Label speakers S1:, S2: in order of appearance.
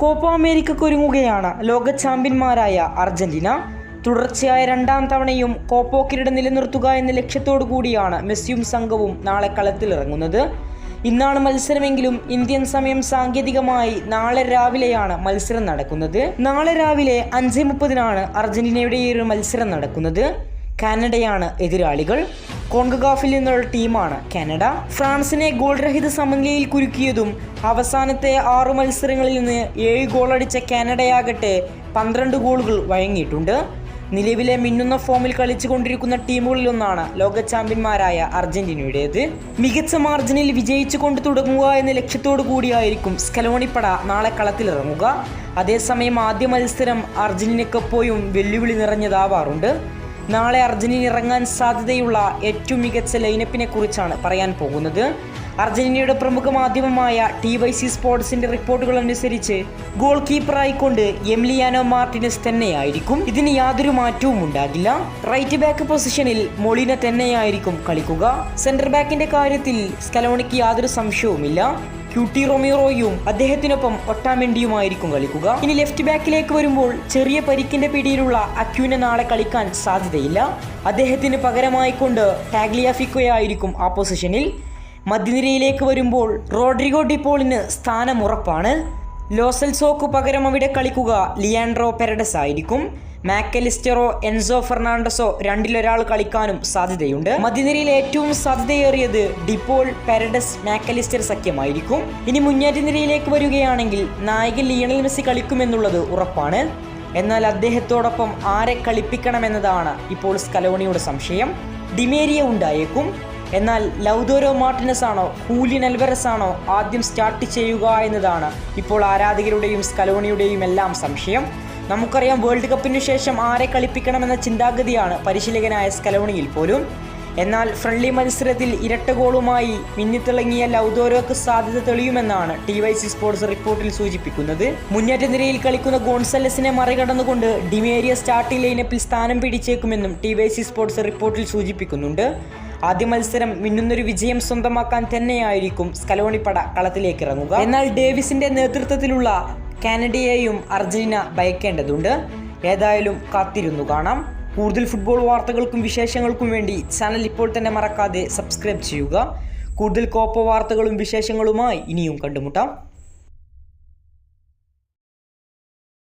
S1: Copa അമേരിക്കക്ക് ഒരുങ്ങുകയാണ് ലോക ചാമ്പ്യന്മാരായ അർജന്റീന. തുടർച്ചയായ രണ്ടാം തവണയും കോപ്പോ കിരീടം നിലനിർത്തുക എന്ന ലക്ഷ്യത്തോടു കൂടിയാണ് മെസ്സിയും സംഘവും നാളെ കളത്തിലിറങ്ങുന്നത്. ഇന്നാണ് മത്സരമെങ്കിലും ഇന്ത്യൻ സമയം സാങ്കേതികമായി നാളെ രാവിലെയാണ് മത്സരം നടക്കുന്നത്. നാളെ രാവിലെ അഞ്ച് മുപ്പതിനാണ് അർജന്റീനയുടെ ഈ ഒരു മത്സരം നടക്കുന്നത്. കാനഡയാണ് എതിരാളികൾ. കോൺഗഗാഫിൽ നിന്നുള്ള ടീമാണ് കാനഡ. ഫ്രാൻസിനെ ഗോൾ രഹിത സമനിലയിൽ കുരുക്കിയതും അവസാനത്തെ ആറു മത്സരങ്ങളിൽ നിന്ന് ഏഴ് ഗോളടിച്ച കാനഡയാകട്ടെ പന്ത്രണ്ട് ഗോളുകൾ വഴങ്ങിയിട്ടുണ്ട്. നിലവിലെ മിന്നുന്ന ഫോമിൽ കളിച്ചുകൊണ്ടിരിക്കുന്ന ടീമുകളിലൊന്നാണ് ലോക ചാമ്പ്യന്മാരായ അർജന്റീനയുടേത്. മികച്ച മാർജിനിൽ വിജയിച്ചു കൊണ്ട് തുടങ്ങുക എന്ന ലക്ഷ്യത്തോടു കൂടിയായിരിക്കും സ്കലോണിപ്പട നാളെ കളത്തിലിറങ്ങുക. അതേസമയം ആദ്യ മത്സരം അർജന്റീനയ്ക്കെപ്പോഴും വെല്ലുവിളി നിറഞ്ഞതാവാറുണ്ട്. നാളെ അർജന്റീന ഇറങ്ങാൻ സാധ്യതയുള്ള ഏറ്റവും മികച്ച ലൈനപ്പിനെ കുറിച്ചാണ് പറയാൻ പോകുന്നത്. അർജന്റീനയുടെ പ്രമുഖ മാധ്യമമായ ടി വൈ സി സ്പോർട്സിന്റെ റിപ്പോർട്ടുകൾ അനുസരിച്ച് ഗോൾ കീപ്പറായിക്കൊണ്ട് എംലിയാനോ മാർട്ടിനസ് തന്നെയായിരിക്കും. ഇതിന് യാതൊരു മാറ്റവും ഉണ്ടാകില്ല. റൈറ്റ് ബാക്ക് പൊസിഷനിൽ മൊളിന തന്നെയായിരിക്കും കളിക്കുക. സെന്റർ ബാക്കിന്റെ കാര്യത്തിൽ സ്കലോണിക്ക് യാതൊരു സംശയവുമില്ല. ക്യൂട്ടി റൊമീറോയും അദ്ദേഹത്തിനൊപ്പം ഒട്ടാമെണ്ടിയുമായിരിക്കും കളിക്കുക. ഇനി ലെഫ്റ്റ് ബാക്കിലേക്ക് വരുമ്പോൾ ചെറിയ പരിക്കിന്റെ പിടിയിലുള്ള അക്യൂനെ നാളെ കളിക്കാൻ സാധ്യതയില്ല. അദ്ദേഹത്തിന് പകരമായി കൊണ്ട് ടാഗ്ലിയാഫിക്കോയായിരിക്കും ആ പൊസിഷനിൽ. മധ്യനിരയിലേക്ക് വരുമ്പോൾ റോഡ്രിഗോ ഡിപ്പോളിന് സ്ഥാനം ഉറപ്പാണ്. ലോസൽസോക്ക് പകരം അവിടെ കളിക്കുക ലിയാൻഡ്രോ പെരഡസ് ആയിരിക്കും മാക്കലിസ്റ്ററോ എൻസോ ഫെർണാണ്ടസോ രണ്ടിലൊരാൾ കളിക്കാനും സാധ്യതയുണ്ട്. മധ്യനിരയിൽ ഏറ്റവും സാധ്യതയേറിയത് De Paul Paredes Mac Allister സഖ്യമായിരിക്കും. ഇനി മുന്നേറ്റ നിരയിലേക്ക് വരികയാണെങ്കിൽ നായകൻ ലിയണൽ മെസ്സി കളിക്കുമെന്നുള്ളത് ഉറപ്പാണ്. എന്നാൽ അദ്ദേഹത്തോടൊപ്പം ആരെ കളിപ്പിക്കണമെന്നതാണ് ഇപ്പോൾ സ്കലോണിയുടെ സംശയം. ഡിമേരിയ ഉണ്ടായേക്കും. എന്നാൽ ലൗദോരോ മാർട്ടിനസ് ആണോ ഹൂലിൻ അൽവറസ് ആണോ ആദ്യം സ്റ്റാർട്ട് ചെയ്യുക എന്നതാണ് ഇപ്പോൾ ആരാധകരുടെയും സ്കലോണിയുടെയും എല്ലാം സംശയം. നമുക്കറിയാം വേൾഡ് കപ്പിനു ശേഷം ആരെ കളിപ്പിക്കണമെന്ന ചിന്താഗതിയാണ് പരിശീലകനായ സ്കലോണിയിൽ പോലും. എന്നാൽ ഫ്രണ്ട്ലി മത്സരത്തിൽ ഇരട്ട ഗോളുമായി മിന്നിത്തിളങ്ങിയ ലൗദോരോക്ക് സാധ്യത തെളിയുമെന്നാണ് ടി വൈ സി സ്പോർട്സ് റിപ്പോർട്ടിൽ സൂചിപ്പിക്കുന്നത്. മുന്നേറ്റ നിരയിൽ കളിക്കുന്ന ഗോൺസലസിനെ മറികടന്നുകൊണ്ട് ഡിമേരിയ സ്റ്റാർട്ടിംഗ് ലൈനപ്പിൽ സ്ഥാനം പിടിച്ചേക്കുമെന്നും ടി വൈ സി സ്പോർട്സ് റിപ്പോർട്ടിൽ സൂചിപ്പിക്കുന്നുണ്ട്. ആദ്യ മത്സരം മിന്നുന്നൊരു വിജയം സ്വന്തമാക്കാൻ തന്നെയായിരിക്കും സ്കലോണിപ്പട കളത്തിലേക്ക് ഇറങ്ങുക എന്നാൽ ഡേവിസിന്റെ നേതൃത്വത്തിലുള്ള കാനഡയെയും അർജന്റീന ഭയക്കേണ്ടതുണ്ട്. ഏതായാലും കാത്തിരുന്നു കാണാം. കൂടുതൽ ഫുട്ബോൾ വാർത്തകൾക്കും വിശേഷങ്ങൾക്കും വേണ്ടി ചാനൽ ഇപ്പോൾ തന്നെ മറക്കാതെ സബ്സ്ക്രൈബ് ചെയ്യുക. കൂടുതൽ കോപ്പ വാർത്തകളും വിശേഷങ്ങളുമായി ഇനിയും കണ്ടുമുട്ടാം.